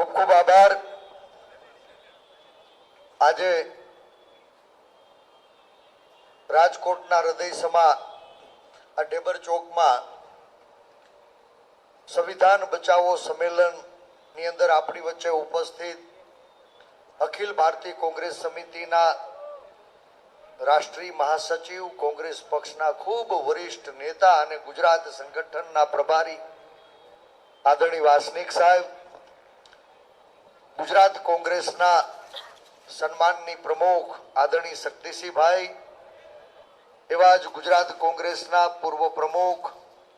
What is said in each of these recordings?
ખૂબ ખૂબ આભાર. આજે રાજકોટના હૃદયસમા આ ડેબર ચોકમાં સંવિધાન બચાવો સંમેલનની અંદર આપણી વચ્ચે ઉપસ્થિત અખિલ ભારતીય કોંગ્રેસ સમિતિના રાષ્ટ્રીય મહાસચિવ, કોંગ્રેસ પક્ષના ખૂબ વરિષ્ઠ નેતા અને ગુજરાત સંગઠનના પ્રભારી આદરણીય વાસનિક સાહેબ ગુજરાત કોંગ્રેસના સન્માનની પ્રમુખ આદરણીય શક્તિસિંહભાઈ, એવા જ ગુજરાત કોંગ્રેસના પૂર્વ પ્રમુખ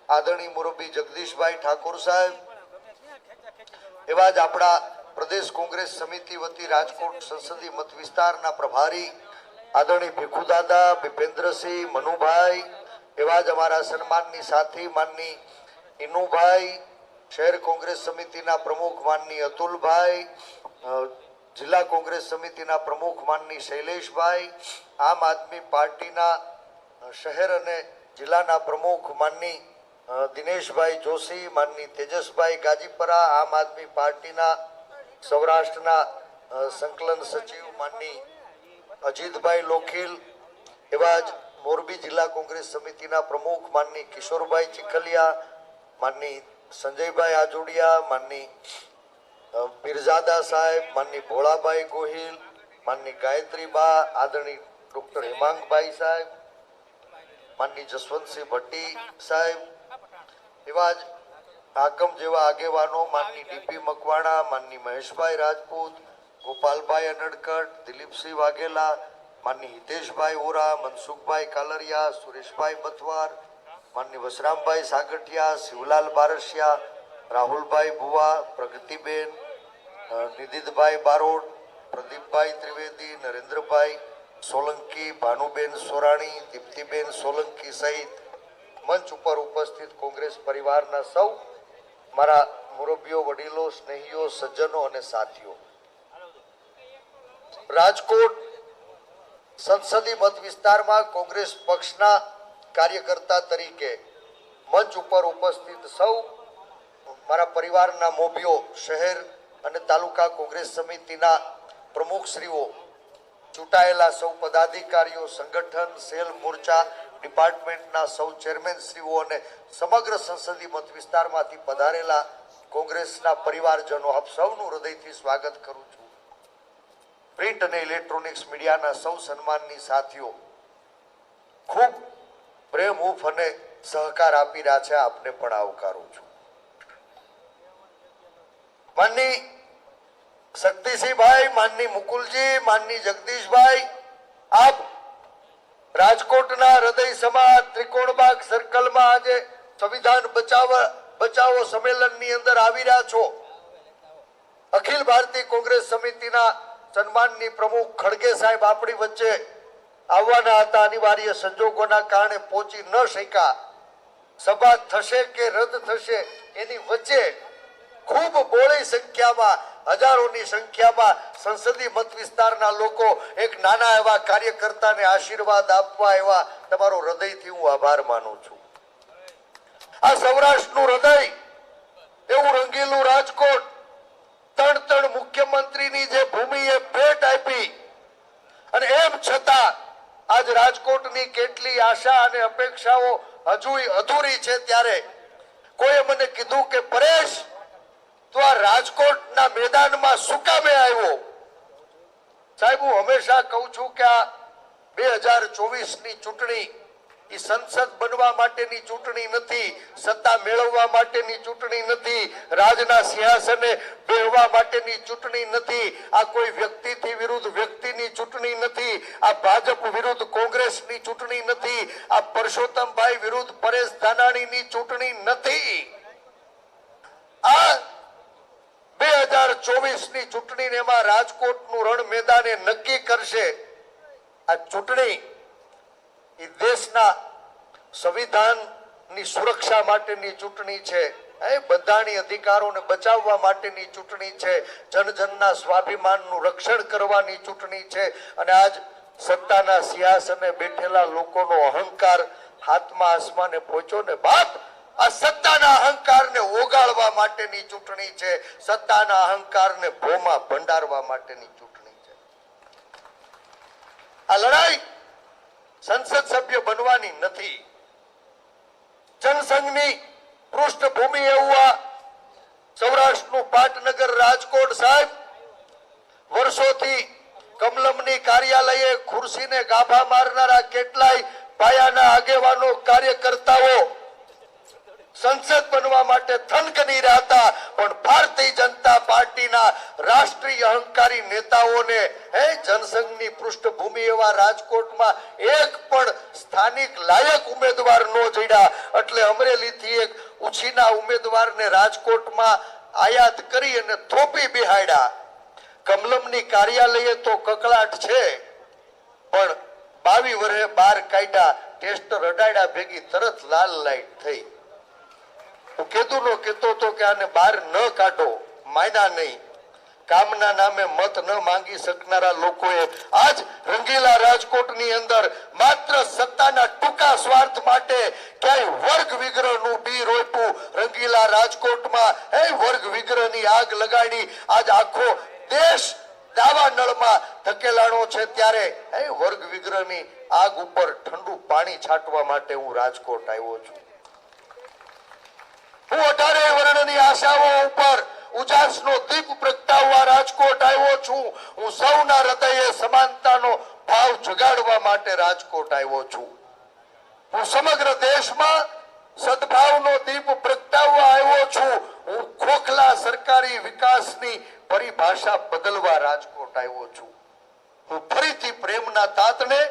આદરણીય મોરબી જગદીશભાઈ ઠાકોર સાહેબ, એવા જ આપણા પ્રદેશ કોંગ્રેસ સમિતિ વતી રાજકોટ સંસદીય મત વિસ્તારના પ્રભારી આદરણીય ભીખુદાદા, ભીપેન્દ્રસિંહ મનુભાઈ, એવા જ અમારા સન્માનની સાથી માનની ઇનુભાઈ શહેર કોંગ્રેસ સમિતિના પ્રમુખ માનની અતુલભાઈ જિલ્લા કોંગ્રેસ સમિતિના પ્રમુખ માનની શૈલેષભાઈ, આમ આદમી પાર્ટીના શહેર અને જિલ્લાના પ્રમુખ માનની દિનેશભાઈ જોશી, માનની તેજસભાઈ ગાજીપરા, આમ આદમી પાર્ટીના, સૌરાષ્ટ્રના સંકલન સચિવ માનની અજીતભાઈ લોખીલ, એવા જ મોરબી જિલ્લા કોંગ્રેસ સમિતિના પ્રમુખ માનની કિશોરભાઈ ચીખલિયા, માનની સંજયભાઈ આજુડિયા માનની પીરઝાદા સાહેબ, માનની ભોળાભાઈ ગોહિલ, માનની ગાયત્રીબા આદરણી ડૉક્ટર હેમાંગભાઈ સાહેબ, માનની જસવંતસિંહ ભટ્ટી સાહેબ, એવા જ હાકમ જેવા આગેવાનો, માનની ડીપી મકવાણા, માનની મહેશભાઈ રાજપૂત, ગોપાલભાઈ અનડકટ દિલીપસિંહ વાઘેલા, માનની હિતેશભાઈ ઓરા, મનસુખભાઈ કાલરિયા, સુરેશભાઈ બથવાર માનની વસરામભાઈ સાગઠિયા, શિવલાલ બારસિયા, રાહુલભાઈ ભુવા, પ્રગતિબેન નિધિતભાઈ બારોડ, પ્રદીપભાઈ ત્રિવેદી, નરેન્દ્રભાઈ સોલંકી, ભાનુબેન સોરાણી, દીપ્તિબેન સોલંકી સહિત મંચ ઉપર ઉપસ્થિત કોંગ્રેસ પરિવારના સૌ, મારા મુરબ્બીઓ વડીલો, સ્નેહીઓ, સજ્જનો અને સાથીઓ. રાજકોટ સંસદીય મત વિસ્તારમાં કોંગ્રેસ પક્ષના કાર્યકર્તા તરીકે મંચ ઉપર ઉપસ્થિત સૌ મારા પરિવારના મોભીઓ, શહેર અને તાલુકા કોંગ્રેસ સમિતિના પ્રમુખશ્રીઓ ચૂંટાયેલા સૌ પદાધિકારીઓ, સંગઠન, સેલ મોરચા, ડિપાર્ટમેન્ટના સૌ ચેરમેનશ્રીઓ અને સમગ્ર સંસદીય મત વિસ્તારમાંથી પધારેલા કોંગ્રેસના પરિવારજનો, આપ સૌનું હૃદયથી સ્વાગત કરું છું. પ્રિન્ટ અને ઇલેક્ટ્રોનિક્સ મીડિયાના સૌ સન્માનની સાથીઓ, ખૂબ પ્રેમ, ઉફ અને સહકાર આપી રહ્યા છે. આપને પણ આવકારું છું. માનની શક્તિસિંહભાઈ, માનની મુકુલજી, માનની જગદીશભાઈ, આપ રાજકોટના હૃદય સમા ત્રિકોણબાગ સર્કલમાં આજે સંવિધાન બચાવ, બચાવો સંમેલનની અંદર આવી રહ્યા છો. અખિલ ભારતીય કોંગ્રેસ સમિતિના સન્માનની પ્રમુખ ખડગે સાહેબ આપણી વચ્ચે આવવાના હતા અનિવાર્ય સંજોગોના કારણે પહોંચી ન શક્યા. સભા થશે કે રદ થશે એની વચ્ચે ખૂબ બોળી સંખ્યામાં, હજારોની સંખ્યામાં સંસદીય મત વિસ્તારના લોકો એક નાના એવા કાર્યકર્તાને આશીર્વાદ આપવા એવા તમારો હૃદયથી હું આભાર માનું છું. આ સૌરાષ્ટ્રનું હૃદય, એવું રંગીલું રાજકોટ ત્રણ ત્રણ મુખ્યમંત્રીની જે ભૂમિએ ભેટ આપી, અને એમ છતાં આજ રાજકોટની કેટલી આશા અને અપેક્ષાઓ હજુય અધૂરી છે ત્યારે કોઈએ મને કીધું કે, પરેશ, તો આ રાજકોટના મેદાનમાં શું કામે આવ્યો? સાહેબ, હું હંમેશા કહું છું કે આ બે હજાર ચોવીસની ચૂંટણી એ સંસદ બનવા માટેની ચૂંટણી નથી, સત્તા મેળવવા માટેની ચૂંટણી નથી, રાજના સિંહાસને બેહવા માટેની ચૂંટણી નથી, આ કોઈ વ્યક્તિથી વિરુદ્ધ વ્યક્તિની ચૂંટણી નથી, આ ભાજપ વિરુદ્ધ કોંગ્રેસની ચૂંટણી નથી, આ પરસોત્તમભાઈ વિરુદ્ધ પરેશ ધાનાણીની ચૂંટણી નથી. આ બે હજાર ચોવીસની ચૂંટણી એમાં રાજકોટનું રણ મેદાન નક્કી કરશે. આ ચૂંટણી એ દેશના સંવિધાનની સુરક્ષા માટેની ચૂંટણી છે. એ બંધારણીય અધિકારોને બચાવવા માટેની ચૂંટણી છે. જનજનના સ્વાભિમાનનું રક્ષણ કરવાની ચૂંટણી છે. અને આજ સત્તાના સિંહાસને બેઠેલા લોકોનો અહંકાર હાથમાં આસમાને પહોંચ્યો ને બાપ આ સત્તાના અહંકારને ઓગાળવા માટેની ચૂંટણી છે. સત્તાના અહંકારને ભોમાં ભંડારવા માટેની ચૂંટણી છે. આ લડાઈ સંસદ સભ્ય બનવાની નથી. જનસંઘની પૃષ્ઠભૂમિ એવું આ સૌરાષ્ટ્રનું પાટનગર રાજકોટ સાહેબ, વર્ષોથી કમલમની કાર્યાલયે ખુરશીને ગાભા મારનારા કેટલાય પાયાના આગેવાનો, કાર્યકર્તાઓ સંસદ બનવા માટે થનકની રહ્યા પણ ભારતીય જનતા પાર્ટીના રાષ્ટ્રીય અહંકારી નેતાઓને, હે, જનસંઘની પૃષ્ઠભૂમિ એવા રાજકોટમાં એક પણ સ્થાનિક લાયક ઉમેદવાર નો જડ્યા. એટલે અમરેલીથી એક ઉછીના ઉમેદવારને રાજકોટમાં આયાત કરી અને થોપી બિહાડ્યા. કમલમની કાર્યાલયે તો કકળાટ છે, પણ બાવી વર્ષે બાર કાઢ્યા. ટેસ્ટ રડાડ્યા ભેગી તરત લાલ લાઈટ થઈ. હું કીધું નો કેતો તો કે આને બહાર ન કાઢો. માયના નહીં. કામના નામે મત ન માંગી શકનારા લોકોએ આજ રંગીલા રાજકોટની અંદર માત્ર સત્તાના ટૂંકા સ્વાર્થ માટે ક્યાંય વર્ગ વિગ્રહનું બી રોપ્યું. રંગીલા રાજકોટમાં એ વર્ગ વિગ્રહની આગ લગાડી. આજ આખો દેશ દાવા નળમાં ધકેલાણો છે ત્યારે એ વર્ગ વિગ્રહની આગ ઉપર ઠંડુ પાણી છાંટવા માટે હું રાજકોટ આવ્યો છું. હું અઢારે વર્ણની આશાઓ ઉપર ઉજાસનો દીપ પ્રગટાવવા રાજકોટ આવ્યો છું. હું સૌના હૃદયે સમાનતાનો ભાવ જગાડવા માટે રાજકોટ આવ્યો છું. હું સમગ્ર દેશમાં સદભાવનો દીપ પ્રગટાવવા આવ્યો છું. હું ખોખલા સરકારી વિકાસની પરિભાષા બદલવા રાજકોટ આવ્યો છું. હું ફરીથી પ્રેમના તાતને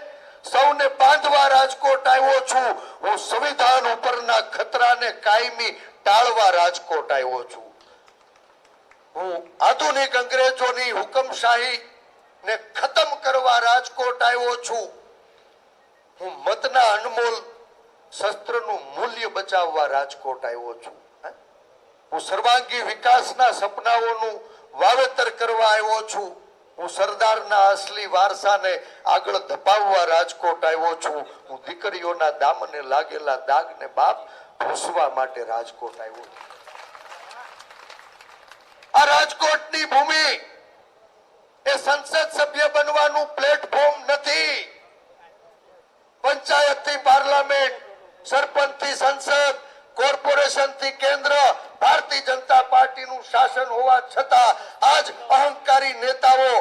સૌને બાંધવા રાજકોટ આવ્યો છું. હું સંવિધાન ઉપરના ખતરાને કાયમી ટાળવા રાજકોટ આવ્યો છું. હું આધુનિક અંગ્રેજોની હુકમશાહી ને ખતમ કરવા રાજકોટ આવ્યો છું. હું મતના અનમોલ શસ્ત્રનું મૂલ્ય બચાવવા રાજકોટ આવ્યો છું. હું? સર્વાંગી વિકાસના સપનાઓનું વાવેતર કરવા આવ્યો છું. હું સરદારના અસલી વારસાને આગળ ધપાવવા રાજકોટ આવ્યો છું. હું દીકરીઓના દામને લાગેલા દાગને બાપ ભૂસવા માટે રાજકોટ આવ્યો. આ રાજકોટની ભૂમિ એ સંસદ સભ્ય બનવાનું પ્લેટફોર્મ નથી. પંચાયતથી પાર્લામેન્ટ સરપંચથી સંસદ કોર્પોરેશનથી કેન્દ્ર, ભારતીય જનતા પાર્ટીનું શાસન હોવા છતાં આજ અહંકારી નેતાઓ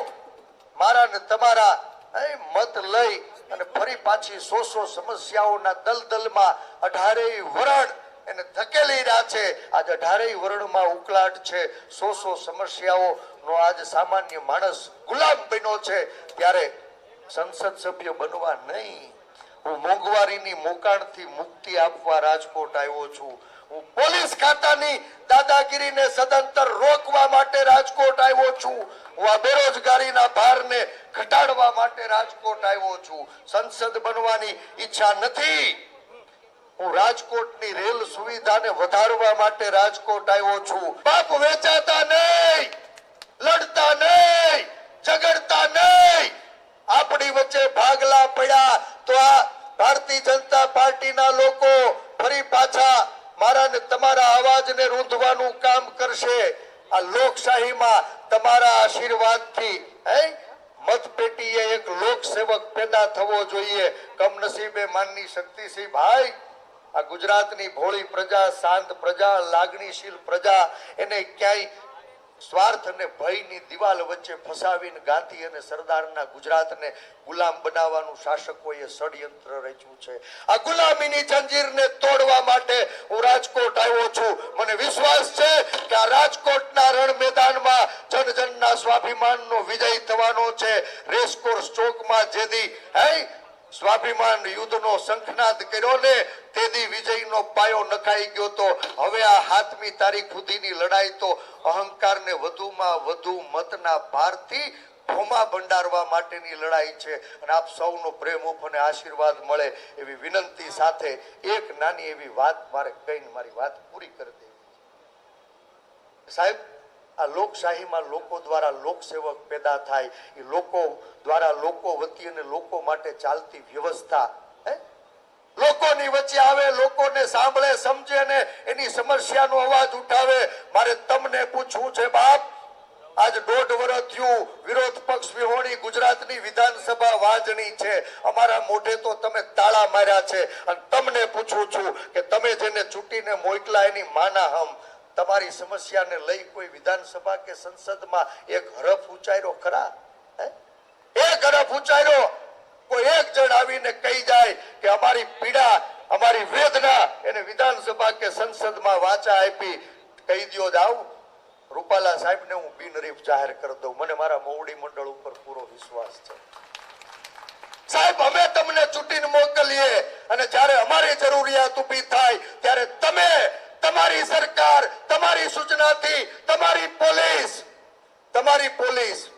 મારા ને તમારા મત લઈ અને ફરી પાછી સો સો સમસ્યાઓના દલદલમાં અઢારેય વરણ એને ધકેલી રહ્યા છે. આજ અઢારેય વર્ણમાં ઉકલાટ છે. સો સો સમસ્યાઓ નો આજ સામાન્ય માણસ ગુલામ બન્યો છે. ત્યારે સંસદ સભ્ય બનવા નહીં. હું મોંઘવારીની મોકાણથી મુક્તિ આપવા રાજકોટ આવ્યો છું. પોલીસ ખાતાની દાદાગીરીને સદંતર રોકવા માટે રાજકોટ આવ્યો છું. આ બેરોજગારીના ભારને ઘટાડવા માટે રાજકોટ આવ્યો છું. સંસદ બનવાની ઈચ્છા નથી. હું રાજકોટની રેલ સુવિધાને વધારવા માટે રાજકોટ આવ્યો છું. બાપ વેચાતા નહીં લડતા નહીં ઝઘડતા નહીં આપણી વચ્ચે ભાગલા પડ્યા તો આ ભારતીય જનતા પાર્ટીના લોકો ફરી પાછા મારા ને અવાજને રૂંધવાનું કામ કરશે. આ લોકશાહીમાં તમારા આશીર્વાદથી, હે? મતપેટીએ એક લોકસેવક પેદા થવો જોઈએ. કમનસીબે માનની શક્તિસિંહ ભાઈ, આ ગુજરાતની ભોળી પ્રજા, શાંત પ્રજા, લાગણીશીલ પ્રજા, એને ક્યાંય સ્વાર્થ અને ભયની દિવાલ વચ્ચે ફસાવીને ગાંધી અને સરદારના ગુજરાતને ગુલામ બનાવવાનું શાસકોએ ષડયંત્ર રચ્યું છે. આ ગુલામીની જંજીરને તોડવા માટે હું રાજકોટ આવ્યો છું. મને વિશ્વાસ છે કે આ રાજકોટના રણ મેદાનમાં જન જનના સ્વાભિમાનનો વિજય થવાનો છે. રેસકોર્સ ચોકમાં જેદી, હે સ્વાભિમાન યુદ્ધનો શંખનાદ કર્યો ને તેદી વિજયનો પાયો નખાઈ ગયો તો હવે આ હાથમી તારીખ સુધીની લડાઈ તો અહંકારને વધુમાં વધુ મતના ભારથી ભોમા ભંડારવા માટેની લડાઈ છે. અને આપ સૌનો પ્રેમ અને આશીર્વાદ મળે એવી વિનંતી સાથે એક નાની એવી વાત મારે કહીને મારી વાત પૂરી કરી દેવી સાહેબ આ લોકશાહીમાં લોકો દ્વારા લોકસેવક પેદા થાય, એ લોકો દ્વારા લોકો વતી અને લોકો માટે ચાલતી વ્યવસ્થા લોકોની વચ્ચે આવે, લોકોને સાંભળે, સમજે ને એની સમસ્યાનો અવાજ ઉઠાવે. મારે તમને પૂછવું છે, બાપ, આજ દોઢ વર્ષ થયું, વિરોધ પક્ષ વિહોણી ગુજરાતની વિધાનસભા વાજણી છે. અમારા મોઢે તો તમે તાળા માર્યા છે. અને તમને પૂછું છું કે તમે જેને ચૂંટીને મોકલા એની માના હમ. તમારી સમસ્યાને લઈ કોઈ વિધાનસભા કે સંસદમાં એક હરફ ઉચ્ચાર્યો ખરા? એક હરફ ઉચ્ચાર્યો? કોઈ એક જણ આવીને કહી જાય કે અમારી પીડા, અમારી વેદના એને વિધાનસભા કે સંસદમાં વાચા આપી કહી દો જાવ રૂપાલા સાહેબને હું બિનરીફ જાહેર કરી દઉં. મને મારા મોવડી મંડળ ઉપર પૂરો વિશ્વાસ છે. સાહેબ, અમે તમને ચૂંટીને મોકલીએ અને જ્યારે અમારી જરૂરિયાત ઊભી થાય, ત્યારે તમે તમારી સરકાર, તમારી સૂચનાથી તમારી પોલીસ તમારી પોલીસ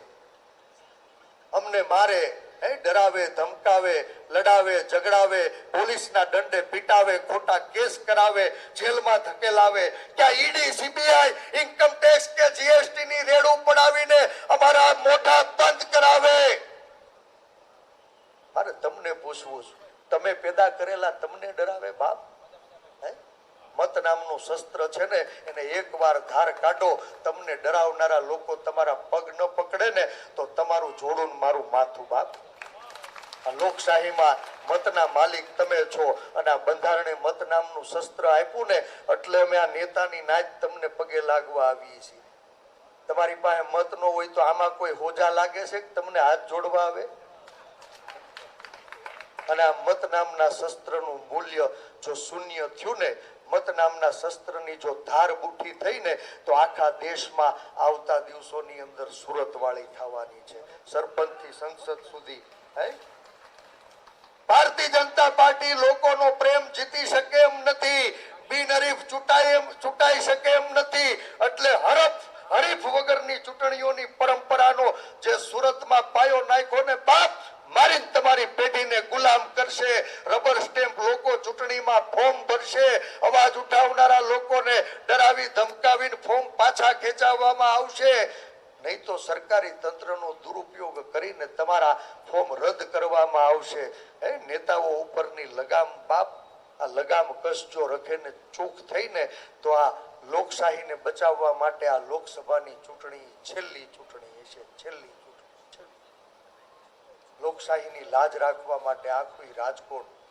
અમને મારે ડરાવે, ધમકાવે, લડાવે, ઝઘડાવે, પોલીસના દંડે પીટાવે, ખોટા કેસ કરાવે, જેલમાં ધકેલાવે, ક્યાં ઈડી, સીબીઆઈ ઇન્કમ ટેક્સ કે જીએસટી ની રેડ ઉપડાવીને અમારા મોઢા બંધ કરાવે મારે તમને પૂછવું છું તમે પેદા કરેલા તમને ડરાવે બાપ? મત નામનું શસ્ત્ર છે ને, એને એકવાર ધાર કાઢો, તમને ડરાવનારા લોકો તમારા પગ ન પકડે ને, તો તમારું જોડું મારું માથું બાપ. લોકશાહીમાં મતના માલિક તમે છો અને આ બંધારણે મત નામનું શસ્ત્ર આપ્યું ને, એટલે અમે આ નેતાની નાચ તમને પગે લાગવા આવીએ છીએ. તમારી પાસે મત ન હોય તો આમાં કોઈ હોજા લાગે છે કે તમને હાથ જોડવા આવે? અને આ મત નામના શસ્ત્રનું મૂલ્ય જો શૂન્ય થયું ને મત નામના શસ્ત્રની જો ધાર બુઠી થઈ ને તો આખા દેશમાં આવતા દિવસોની અંદર સુરત વાળી થવાની છે. સરપંચથી સંસદ સુધી ભારતીય જનતા પાર્ટી લોકોનો પ્રેમ જીતી શકે એમ નથી, બિનહરીફ ચૂંટાય એમ, ચૂંટાઈ શકે એમ નથી, એટલે હરફ, હરીફ વગરની ચૂંટણીઓની પરંપરાનો જે સુરતમાં પાયો નાખ્યો ને, બાપ મારી તમારી પેઢીને ગુલામ કરશે. રબર સ્ટેમ્પ લોકો ચૂંટણીમાં ફોર્મ તો નેતાઓ ઉપરની લગામ બાપ, આ લગામ કસ રખે ને ચૂક થઈને તો આ લોકશાહીને બચાવવા માટે આ લોકસભાની ચૂંટણી છેલ્લી ચૂંટણી હશે. છેલ્લી ચૂંટણી. લોકશાહીની લાજ રાખવા માટે આખું રાજકોટ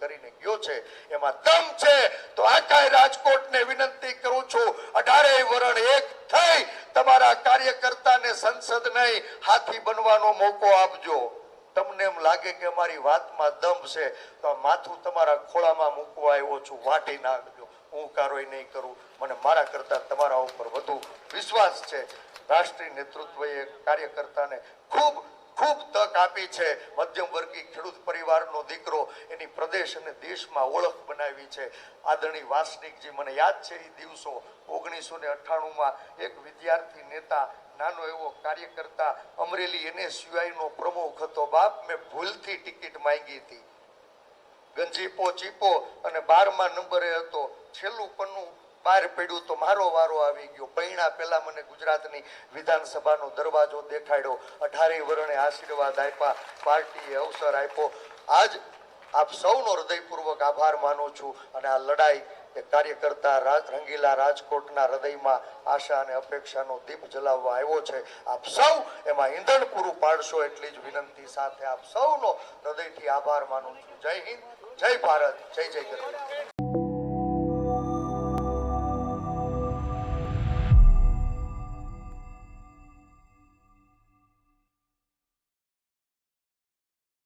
કરીને ગયો છે, એમાં દમ છે. તો આખા રાજકોટને વિનંતી કરું છું અઢારેય વરણ એક થઈ, તમારા કાર્યકર્તાને સંસદ નહીં, હાથી બનવાનો મોકો આપજો. તમને એમ લાગે કે અમારી વાતમાં દમ છે, તો માથું તમારા ખોળામાં મૂકવા આવ્યો છું, વાટી નાખજો. હું કારોય નહીં કરું. મને મારા કરતા તમારા ઉપર વધુ વિશ્વાસ છે. રાષ્ટ્રીય નેતૃત્વએ કાર્યકર્તાને ખૂબ ખૂબ તક આપી છે. મધ્યમ વર્ગી ખેડૂત પરિવારનો દીકરો એની પ્રદેશ અને દેશમાં ઓળખ બનાવી છે. આદરણી વાસનિકજી, મને યાદ છે એ દિવસો ઓગણીસો ને અઠ્ઠાણુંમાં એક વિદ્યાર્થી નેતા, નાનો એવો કાર્યકર્તા, અમરેલી એને સિવાયનો પ્રમુખ હતો. બાપ મેં ભૂલથી ટિકિટ માંગી હતી. ગંજીપો ચીપો અને બારમા નંબરે હતો. છેલ્લું પન્નું બહાર પડ્યું તો મારો વારો આવી ગયો. પૈણા પહેલા મને ગુજરાતની વિધાનસભાનો દરવાજો દેખાડ્યો. અઢારે વર્ણે આશીર્વાદ આપ્યા, પાર્ટીએ અવસર આપ્યો. આજ આપ સૌનો હૃદયપૂર્વક આભાર માનું છું અને આ લડાઈ એ કાર્યકર્તા રંગીલા રાજકોટના હૃદયમાં આશા અને અપેક્ષાનો દીપ જલાવવા આવ્યો છે. આપ સૌ એમાં ઈંધણ પૂરું પાડશો એટલી જ વિનંતી સાથે આપ સૌનો હૃદયથી આભાર માનું છું. જય હિન્દ, જય ભારત, જય જય